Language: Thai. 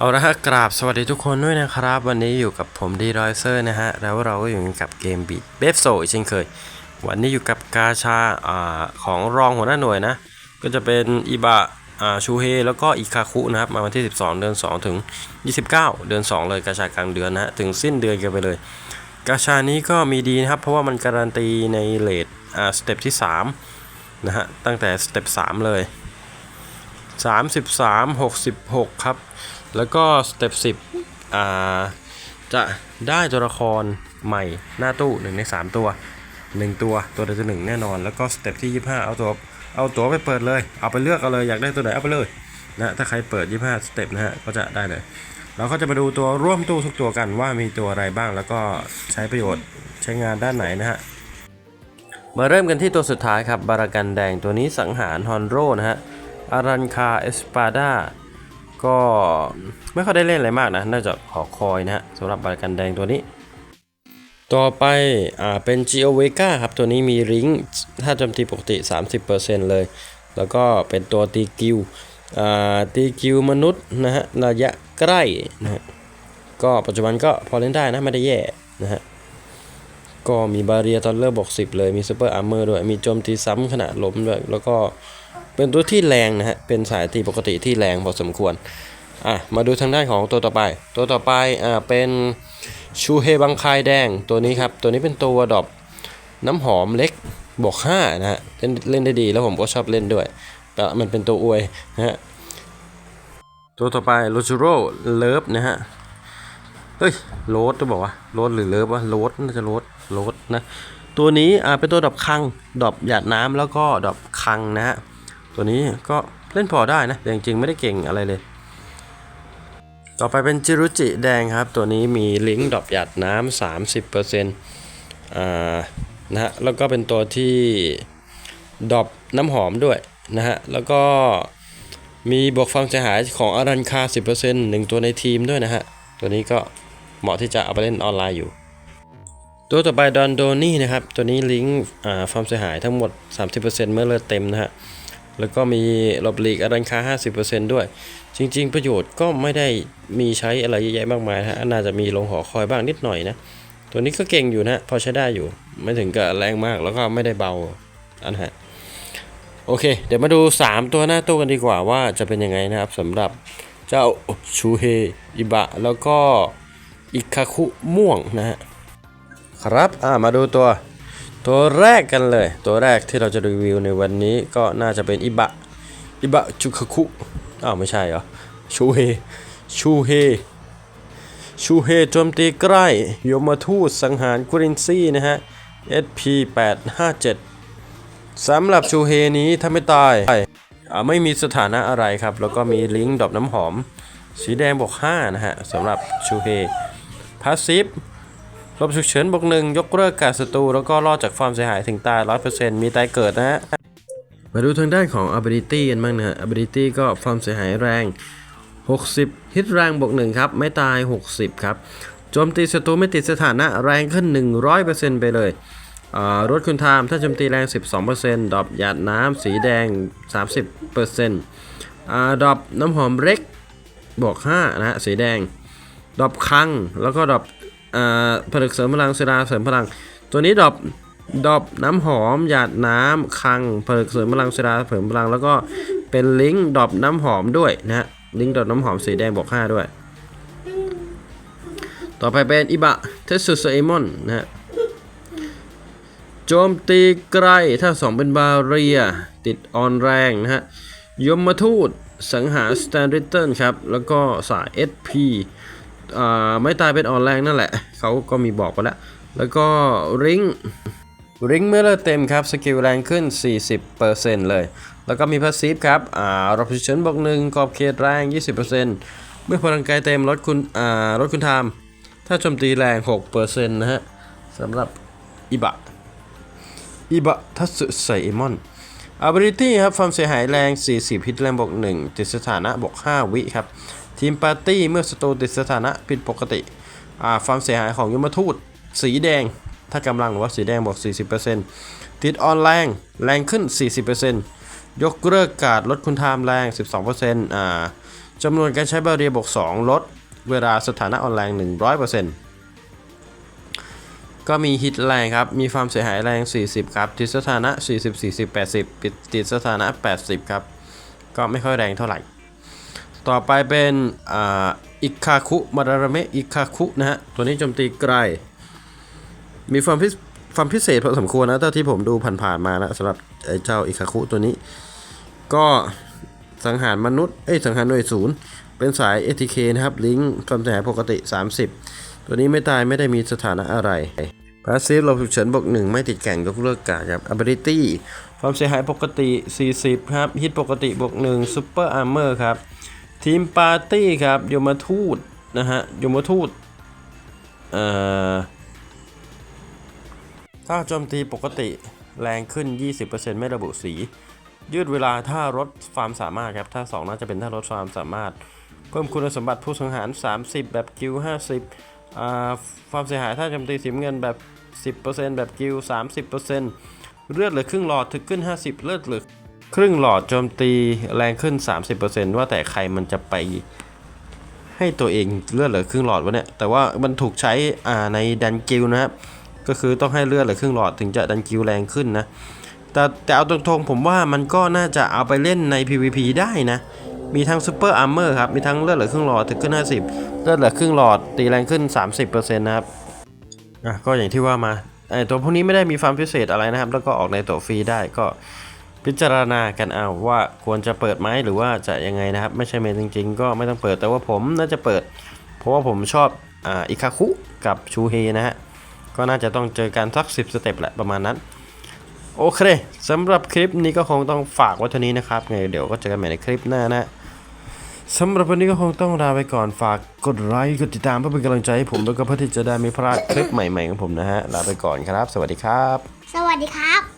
เอาละฮะกราบสวัสดีทุกคนด้วยนะครับ วันนี้อยู่กับผมดีรอยเซอร์นะฮะ แล้วเราก็อยู่กับเกมบีดเบฟโซอีกเช่นเคย วันนี้อยู่กับกาชาอ่าของรองหัวหน้าหน่วยนะ ก็จะเป็นอิบะอ่าชูเฮแล้วก็อิคาคุนะครับ มาวันที่ 12 เดือน 2 ถึง 29 เดือน 2 เลยกาชากลางเดือนนะฮะ ถึงสิ้นเดือนกันไปเลย กาชานี้ก็มีดีนะครับ เพราะว่ามันการันตีในเลทอ่าสเต็ปที่3นะฮะตั้งแต่สเต็ป3เลย 33 66 ครับ แล้วก็สเต็ป10อ่าจะได้ตัวละครใหม่หน้าตู้ 1 ใน 3 ตัว 1 ตัวตัวใดตัวหนึ่งแน่นอน แล้วก็สเต็ปที่ 25 เอาตัวเอาตัวไปเปิดเลย เอาไปเลือกเอาเลยอยากได้ตัวไหนเอาไปเลยนะถ้าใครเปิด 25 สเต็ปนะฮะก็จะได้เลย เราก็จะมาดูตัวร่วมตู้ทุกตัวกันว่ามีตัวอะไรบ้างแล้วก็ใช้ประโยชน์ใช้งานด้านไหนนะฮะมาเริ่มกันที่ตัวสุดท้ายครับบารากันแดงตัวนี้สังหารฮอนโรนะฮะ อารันคาเอสปาดาก็ไม่ค่อยได้เล่นอะไรมากนะ น่าจะขอคอยนะฮะสำหรับบารากันแดงตัวนี้ ต่อไปอ่าเป็น g o v e g a ครับ ตัวนี้มีริงถ้าจมตีปกติ 30%เลย แล้วก็เป็นตัวตีกิวอ่าตีกิวมนุษย์นะฮะระยะใกล้นะฮะก็ปัจจุบันก็พอเล่นได้นะไม่ได้แย่นะฮะก็มีบาเรียตอนเลอร์บอก10 เลย มีซูเปอร์อาร์เมอร์ด้วย มีโจมตีซ้ำขณะล้มด้วย แล้วก็ เป็นตัวที่แรงนะฮะ เป็นสายตีปกติที่แรงพอสมควร อะ มาดูทางด้านของตัวต่อไป ตัวต่อไป อ่า เป็นชูเฮบังคายแดงตัวนี้ครับ ตัวนี้เป็นตัวดอปน้ำหอมเล็กบวก5นะฮะ เล่นเล่นได้ดีแล้วผมก็ชอบเล่นด้วย แต่มันเป็นตัวอวยนะฮะ ตัวต่อไปโรจูโรเลิฟนะฮะ เฮ้ยโรดจะบอกว่าโรดหรือเลิฟวะโรดน่าจะโรดโรดนะ ตัวนี้อ่าเป็นตัวดอกคังดอกหยาดน้ำแล้วก็ดอกคังนะฮะ ตัวนี้ก็เล่นพอได้นะ แต่จริงๆไม่ได้เก่งอะไรเลย ต่อไปเป็นจิรุจิแดงครับ ตัวนี้มีลิงก์ดอกหยาดน้ำสามสิบเปอร์เซ็นต์อ่านะฮะแล้วก็เป็นตัวที่ดอกน้ำหอมด้วยนะฮะแล้วก็มีบวกความเสียหายของอารันคา 10%หนึ่งตัวในทีมด้วยนะฮะ ตัวนี้ก็เหมาะที่จะเอาไปเล่นออนไลน์อยู่ ตัวต่อไปดอนโดนี่นะครับ ตัวนี้ลิงก์อ่าความเสียหายทั้งหมด 30%เมื่อเลือดเต็มนะฮะ แล้วก็มีหลบหลีกอารันคา50%ด้วย จริง ๆ ประโยชน์ก็ไม่ได้มีใช้อะไรเยอะแยะมากมายนะฮะน่าจะมีลงหอคอยบ้างนิดหน่อยนะ ตัวนี้ก็เก่งอยู่นะ พอใช้ได้อยู่ ไม่ถึงกับแรงมากแล้วก็ไม่ได้เบาอันฮะโอเค เดี๋ยวมาดู 3 ตัวหน้าตู้กันดีกว่าว่าจะเป็นยังไงนะครับสำหรับเจ้าชูเฮอิบะ แล้วก็อิคาคุม่วงนะฮะครับ อ่า มาดูตัว ตัวแรกกันเลย ตัวแรกที่เราจะรีวิวในวันนี้ก็น่าจะเป็นอิบะอิบะจุคคุอ้าวไม่ใช่เหรอชูเฮชูเฮชูเฮโจมตีใกล้โยมทูตสังหารกุรินซี่นะฮะ SP 857สำหรับชูเฮนี้ถ้าไม่ตายไม่มีสถานะอะไรครับ แล้วก็มีลิงก์ดอกน้ำหอม สีแดงบวก5นะฮะสำหรับชูเฮพาสซีฟ ลบฉุกเฉินบวกหนึ่งยกเลิกการศัตรูแล้วก็รอดจากความเสียหายถึงตาย 100%มีตายเกิดนะฮะ มาดูทางด้านของ ability กันบ้างนะฮะ ability ก็ความเสียหายแรง 60 ฮิตแรงบวก1ครับ ไม่ตาย 60 ครับ โจมตีศัตรูไม่ติดสถานะแรงขึ้น 100%ไปเลยรถคุณไทม์ถ้าโจมตีแรง 12%ดรอปหยาดน้ำสีแดง 30%อดรอปน้ำหอมเล็กบวก5นะฮะสีแดงดรอปคังแล้วก็ดรอป อ่าผลึกเสริมพลังเซราเสริมพลัง ตัวนี้ดรอปดรอปน้ำหอมหยาดน้ำคังผลึกเสริมพลังเซราเสริมพลัง แล้วก็เป็นลิงก์ดรอปน้ำหอมด้วยนะฮะลิงก์ดรอปน้ำหอมสีแดงบวก5ด้วย ต่อไปเป็นอิบะเทสุสเอมอนนะฮะโจมตีไกลถ้า2เป็นบาเรีย ติดออนแรงนะฮะยมทูตสังหารสแตนริเติลครับ แล้วก็สาย SP ไม่ตายเป็นออนแรงนั่นแหละ เขาก็มีบอกไปแล้ว แล้วก็ริงริงเมื่อเลือดเต็มครับ สกิลแรงขึ้น 40%เลย แล้วก็มีพาสซีฟครับอ่ารอบชินบอกหนึ่งกรอบเขตแรง 20%เมื่อพลังกายเต็มลดคุณอ่าลดคุณไทม์ถ้าโจมตีแรง 6%นะฮะสำหรับอิบะอิบะทัสึไซมอน ability ครับความเสียหายแรง 40 ฮิตแรงบวก1ติดสถานะบวก5วิครับ ทีมปาร์ตี้เมื่อศัตรูติดสถานะผิดปกติความเสียหายของยมทูต สีแดง ถ้ากำลังหรือว่าสีแดงบวก40%ติดออนแรงแรงขึ้น 40%ยกเลิกการลดคุณไทม์แรง 12%อ่าจำนวนการใช้บาเรียบวก2 ลด เวลาสถานะออนแรง 100%ก็มีฮิตแรงครับ มีความเสียหายแรง 40 ครับ ติดสถานะ 40 40 80 ปิดติดสถานะ 80 ครับ ก็ไม่ค่อยแรงเท่าไหร่ ต่อไปเป็นอิคาคุมาดารามะอิคาคุนะฮะ ตัวนี้โจมตีไกล มีความพิความพิเศษพอสมควรนะถ้าที่ผมดูผ่านๆมานะสำหรับไอ้เจ้าอิคาคุตัวนี้ ก็สังหารมนุษย์ เอ้ยสังหารหน่วยศูนย์ เป็นสาย ATK นะครับ ลิงก์ความเสียหายปกติ 30 ตัวนี้ไม่ตายไม่ได้มีสถานะอะไรพาสซีฟเราฉุกเฉินบวกหนึ่งไม่ติดแก่งยกเลิกการครับ ability ความเสียหายปกติ 40 ครับฮิตปกติบวกหนึ่งซูเปอร์อาร์เมอร์ครับ ทีมปาร์ตี้ครับยมทูตนะฮะยมทูตเอ่อถ้าโจมตีปกติแรงขึ้น 20%ไม่ระบุสี ยืดเวลาถ้าลดความสามารถครับ ถ้า 2 น่าจะเป็นถ้าลดความสามารถ เพิ่มคุณสมบัติผู้สังหาร 30 แบบกิล50อ่าความเสียหายถ้าโจมตีสีน้ำเงินแบบ 10%แบบกิล30%เลือดเหลือครึ่งหลอดถึงขึ้น 50 เลือดเหลือ ครึ่งหลอดโจมตีแรงขึ้น 30%ว่าแต่ใครมันจะไปให้ตัวเองเลือดเหลือครึ่งหลอดวะเนี่ยแต่ว่ามันถูกใช้อ่าในดันกิลนะครับก็คือต้องให้เลือดเหลือครึ่งหลอดถึงจะดันกิลแรงขึ้นนะแต่แต่เอาตรงๆผมว่ามันก็น่าจะเอาไปเล่นใน PVP ได้นะมีทั้งซูเปอร์อาร์เมอร์ครับมีทั้งเลือดเหลือครึ่งหลอดถึงขึ้น 50 เลือดเหลือครึ่งหลอดตีแรงขึ้น 30%นะครับอะก็อย่างที่ว่ามาไอตัวพวกนี้ไม่ได้มีความพิเศษอะไรนะครับ แล้วก็ออกในตัวฟรีได้ก็ พิจารณากันเอาว่าควรจะเปิดไหมหรือว่าจะยังไงนะครับ ไม่ใช่เมนจริง ๆ ก็ไม่ต้องเปิดแต่ว่าผมน่าจะเปิด เพราะว่าผมชอบอ่าอิคาคุกับชูเฮนะฮะก็น่าจะต้องเจอกันสัก 10 สเต็ปแหละประมาณนั้น โอเคสำหรับคลิปนี้ก็คงต้องฝากไว้เท่านี้นะครับไงเดี๋ยวก็เจอกันใหม่ในคลิปหน้านะสำหรับวันนี้ก็คงต้องลาไปก่อนฝากกดไลค์กดติดตามเพื่อเป็นกำลังใจให้ผมแล้วก็เพื่อที่จะได้ไม่พลาดคลิปใหม่ๆของผมนะฮะลาไปก่อนครับ สวัสดีครับ สวัสดีครับ